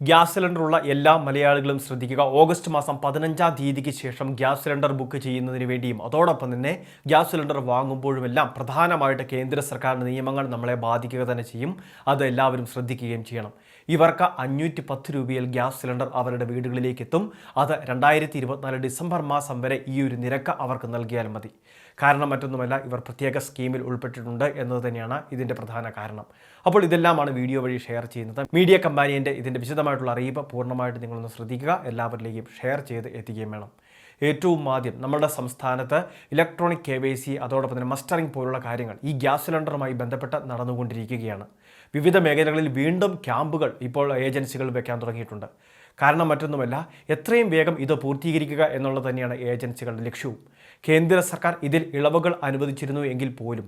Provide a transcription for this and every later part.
Gas സിലിണ്ടറുള്ള എല്ലാ മലയാളികളും ശ്രദ്ധിക്കുക. ഓഗസ്റ്റ് മാസം പതിനഞ്ചാം തീയതിക്ക് ശേഷം ഗ്യാസ് സിലിണ്ടർ ബുക്ക് ചെയ്യുന്നതിന് വേണ്ടിയും അതോടൊപ്പം തന്നെ ഗ്യാസ് സിലിണ്ടർ വാങ്ങുമ്പോഴുമെല്ലാം പ്രധാനമായിട്ട് കേന്ദ്ര സർക്കാരിന്റെ നിയമങ്ങൾ നമ്മളെ ബാധിക്കുക തന്നെ ചെയ്യും. അത് എല്ലാവരും ശ്രദ്ധിക്കുകയും ചെയ്യണം. ഇവർക്ക് അഞ്ഞൂറ്റി പത്ത് രൂപയിൽ ഗ്യാസ് സിലിണ്ടർ അവരുടെ വീടുകളിലേക്ക് എത്തും. അത് രണ്ടായിരത്തി ഡിസംബർ മാസം വരെ ഈ ഒരു നിരക്ക് അവർക്ക് നൽകിയാൽ മതി. കാരണം മറ്റൊന്നുമല്ല ഇവർ പ്രത്യേക സ്കീമിൽ ഉൾപ്പെട്ടിട്ടുണ്ട് എന്നത് തന്നെയാണ് ഇതിന്റെ പ്രധാന കാരണം. അപ്പോൾ ഇതെല്ലാമാണ് വീഡിയോ വഴി ഷെയർ ചെയ്യുന്നത്. മീഡിയ കമ്പാനിയന്റെ ഇതിന്റെ വിശദമായിട്ടുള്ള അറിയിപ്പ് പൂർണമായിട്ട് നിങ്ങളൊന്ന് ശ്രദ്ധിക്കുക. എല്ലാവരിലേക്കും ഷെയർ ചെയ്ത് എത്തിക്കുകയും വേണം. ഏറ്റവും ആദ്യം നമ്മുടെ സംസ്ഥാനത്ത് ഇലക്ട്രോണിക് കെ വൈ സി അതോടൊപ്പം തന്നെ മസ്റ്ററിംഗ് പോലുള്ള കാര്യങ്ങൾ ഈ ഗ്യാസ് സിലിണ്ടറുമായി ബന്ധപ്പെട്ട് നടന്നുകൊണ്ടിരിക്കുകയാണ്. വിവിധ മേഖലകളിൽ വീണ്ടും ക്യാമ്പുകൾ ഇപ്പോൾ ഏജൻസികൾ വെക്കാൻ തുടങ്ങിയിട്ടുണ്ട്. കാരണം മറ്റൊന്നുമല്ല എത്രയും വേഗം ഇത് പൂർത്തീകരിക്കുക എന്നുള്ളത് തന്നെയാണ് ഏജൻസികളുടെ ലക്ഷ്യവും. കേന്ദ്ര സർക്കാർ ഇതിൽ ഇളവുകൾ അനുവദിച്ചിരുന്നു എങ്കിൽ പോലും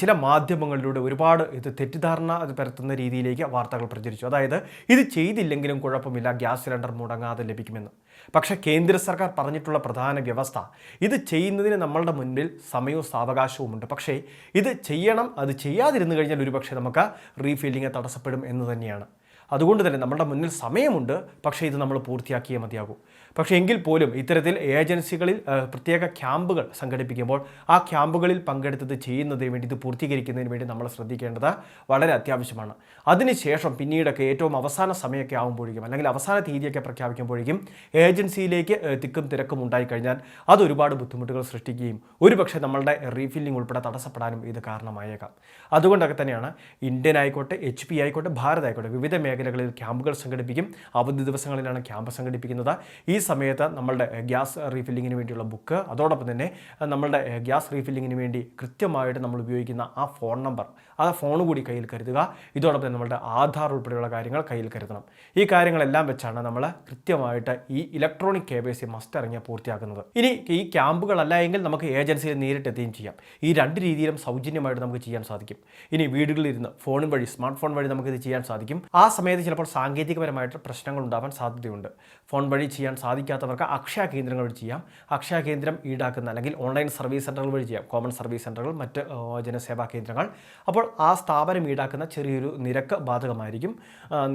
ചില മാധ്യമങ്ങളിലൂടെ ഒരുപാട് ഇത് തെറ്റിദ്ധാരണ പരത്തുന്ന രീതിയിലേക്ക് വാർത്തകൾ പ്രചരിച്ചു. അതായത് ഇത് ചെയ്തില്ലെങ്കിലും കുഴപ്പമില്ല ഗ്യാസ് സിലിണ്ടർ മുടങ്ങാതെ ലഭിക്കുമെന്ന്. പക്ഷേ കേന്ദ്ര സർക്കാർ പറഞ്ഞിട്ടുള്ള പ്രധാന വ്യവസ്ഥ ഇത് ചെയ്യുന്നതിന് നമ്മളുടെ മുന്നിൽ സമയവും സാവകാശവുമുണ്ട് പക്ഷേ ഇത് ചെയ്യണം അത് ചെയ്യാതിരുന്നു കഴിഞ്ഞാൽ ഒരുപക്ഷെ നമുക്ക് റീഫില്ലിങ് തടസ്സപ്പെടും എന്ന് തന്നെയാണ്. അതുകൊണ്ട് തന്നെ നമ്മുടെ മുന്നിൽ സമയമുണ്ട്. പക്ഷേ ഇത് നമ്മൾ പൂർത്തിയാക്കിയേ മതിയാകൂ. പക്ഷേ എങ്കിൽ പോലും ഇത്തരത്തിൽ ഏജൻസികളിൽ പ്രത്യേക ക്യാമ്പുകൾ സംഘടിപ്പിക്കുമ്പോൾ ആ ക്യാമ്പുകളിൽ പങ്കെടുത്തത് ചെയ്യുന്നതിന് വേണ്ടി ഇത് പൂർത്തീകരിക്കുന്നതിന് വേണ്ടി നമ്മൾ ശ്രദ്ധിക്കേണ്ടത് വളരെ അത്യാവശ്യമാണ്. അതിനുശേഷം പിന്നീടൊക്കെ ഏറ്റവും അവസാന സമയമൊക്കെ ആകുമ്പോഴേക്കും അല്ലെങ്കിൽ അവസാന തീയതിയൊക്കെ പ്രഖ്യാപിക്കുമ്പോഴേക്കും ഏജൻസിയിലേക്ക് തിക്കും തിരക്കും ഉണ്ടായിക്കഴിഞ്ഞാൽ അത് ഒരുപാട് ബുദ്ധിമുട്ടുകൾ സൃഷ്ടിക്കുകയും ഒരുപക്ഷെ നമ്മളുടെ റീഫില്ലിംഗ് ഉൾപ്പെടെ തടസ്സപ്പെടാനും ഇത് കാരണമായേക്കാം. അതുകൊണ്ടൊക്കെ തന്നെയാണ് ഇന്ത്യൻ ആയിക്കോട്ടെ എച്ച് പി ആയിക്കോട്ടെ ഭാരത് ആയിക്കോട്ടെ വിവിധ മേഖലകളിൽ ക്യാമ്പുകൾ സംഘടിപ്പിക്കും. അവധി ദിവസങ്ങളിലാണ് ക്യാമ്പ് സംഘടിപ്പിക്കുന്നത്. ഈ സമയത്ത് നമ്മളുടെ ഗ്യാസ് റീഫില്ലിങ്ങിന് വേണ്ടിയുള്ള ബുക്ക് അതോടൊപ്പം തന്നെ നമ്മളുടെ ഗ്യാസ് റീഫില്ലിങ്ങിന് വേണ്ടി കൃത്യമായിട്ട് നമ്മൾ ഉപയോഗിക്കുന്ന ആ ഫോൺ നമ്പർ ആ ഫോൺ കൂടി കയ്യിൽ കരുതുക. ഇതോടൊപ്പം തന്നെ നമ്മളുടെ ആധാർ ഉൾപ്പെടെയുള്ള കാര്യങ്ങൾ കയ്യിൽ കരുതണം. ഈ കാര്യങ്ങളെല്ലാം വെച്ചാണ് നമ്മൾ കൃത്യമായിട്ട് ഈ electronic K Y C must ഇറങ്ങിയ പൂർത്തിയാക്കുന്നത്. ഇനി ഈ ക്യാമ്പുകളല്ല എങ്കിൽ നമുക്ക് ഏജൻസിയിൽ നേരിട്ടെത്തുകയും ചെയ്യാം. ഈ രണ്ട് രീതിയിലും സൗജന്യമായിട്ട് നമുക്ക് ചെയ്യാൻ സാധിക്കും. ഇനി വീടുകളിൽ വീടുകളിലിരുന്ന് ഫോൺ വഴി സ്മാർട്ട് ഫോൺ വഴി നമുക്ക് ഇത് ചെയ്യാൻ സാധിക്കും. ആ സമയത്ത് ചിലപ്പോൾ സാങ്കേതികപരമായിട്ട് പ്രശ്നങ്ങൾ ഉണ്ടാവാൻ സാധ്യതയുണ്ട്. ഫോൺ വഴി ചെയ്യാൻ സാധിക്കാത്തവർക്ക് അക്ഷയ കേന്ദ്രങ്ങൾ വഴി ചെയ്യാം. അക്ഷയ കേന്ദ്രം ഈടാക്കുന്ന അല്ലെങ്കിൽ ഓൺലൈൻ സർവീസ് സെന്ററുകൾ വഴി ചെയ്യാം. കോമൺ സർവീസ് സെന്ററുകൾ മറ്റ് ജനസേവാ കേന്ദ്രങ്ങൾ. അപ്പോൾ ആ സ്ഥാപനം ഈടാക്കുന്ന ചെറിയൊരു നിരക്ക് ബാധകമായിരിക്കും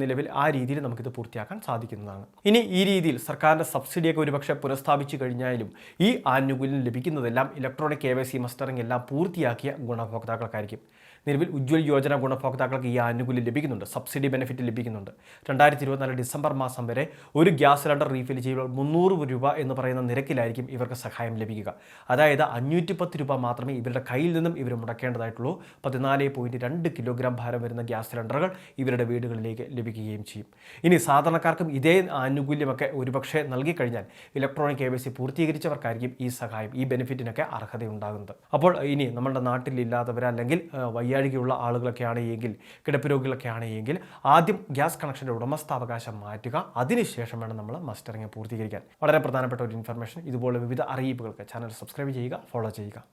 നിലവിൽ ആ രീതിയിൽ നമുക്കിത് പൂർത്തിയാക്കാൻ സാധിക്കുന്നതാണ്. ഇനി ഈ രീതിയിൽ സർക്കാരിന്റെ സബ്സിഡിയൊക്കെ ഒരുപക്ഷെ പുനഃസ്ഥാപിച്ചു കഴിഞ്ഞാലും ഈ ആനുകൂല്യം ലഭിക്കുന്നതെല്ലാം electronic K Y C mustering എല്ലാം പൂർത്തിയാക്കിയ ഗുണഭോക്താക്കൾക്കായിരിക്കും. നിലവിൽ ഉജ്ജ്വൽ യോജന ഗുണഭോക്താക്കൾക്ക് ഈ ആനുകൂല്യം ലഭിക്കുന്നുണ്ട്. സബ്സിഡി ബെനിഫിറ്റ് ലഭിക്കുന്നുണ്ട്. രണ്ടായിരത്തി ഇരുപത്തിനാല് ഡിസംബർ മാസം വരെ ഒരു ഗ്യാസ് സിലിണ്ടർ റീഫിൽ ചെയ്യുമ്പോൾ മുന്നൂറ് രൂപ എന്ന് പറയുന്ന നിരക്കിലായിരിക്കും ഇവർക്ക് സഹായം ലഭിക്കുക. അതായത് അഞ്ഞൂറ്റി പത്ത് രൂപ മാത്രമേ ഇവരുടെ കയ്യിൽ നിന്നും ഇവർ മുടക്കേണ്ടതായിട്ടുള്ളൂ. പതിനാല് പോയിന്റ് രണ്ട് കിലോഗ്രാം ഭാരം വരുന്ന ഗ്യാസ് സിലിണ്ടറുകൾ ഇവരുടെ വീടുകളിലേക്ക് ലഭിക്കുകയും ചെയ്യും. ഇനി സാധാരണക്കാർക്കും ഇതേ ആനുകൂല്യമൊക്കെ ഒരുപക്ഷെ നൽകിക്കഴിഞ്ഞാൽ ഇലക്ട്രോണിക് കെ വൈ സി പൂർത്തീകരിച്ചവർക്കായിരിക്കും ഈ സഹായം ഈ ബെനിഫിറ്റിനൊക്കെ അർഹതയുണ്ടാകുന്നത്. അപ്പോൾ ഇനി നമ്മുടെ ആ, വയ്യാഴികയുള്ള ആളുകളൊക്കെ ആണെങ്കിൽ കിടപ്പ് രോഗികളൊക്കെ ആണെങ്കിൽ ആദ്യം ഗ്യാസ് കണക്ഷന്റെ ഉടമസ്ഥാവകാശം മാറ്റുക. അതിനുശേഷം വേണം നമ്മൾ മസ്റ്ററിങ് പൂർത്തീകരിക്കാൻ. വളരെ പ്രധാനപ്പെട്ട ഒരു ഇൻഫർമേഷൻ ഇതുപോലെ വിവിധ അറിയിപ്പുകൾക്ക് ചാനൽ സബ്സ്ക്രൈബ് ചെയ്യുക ഫോളോ ചെയ്യുക.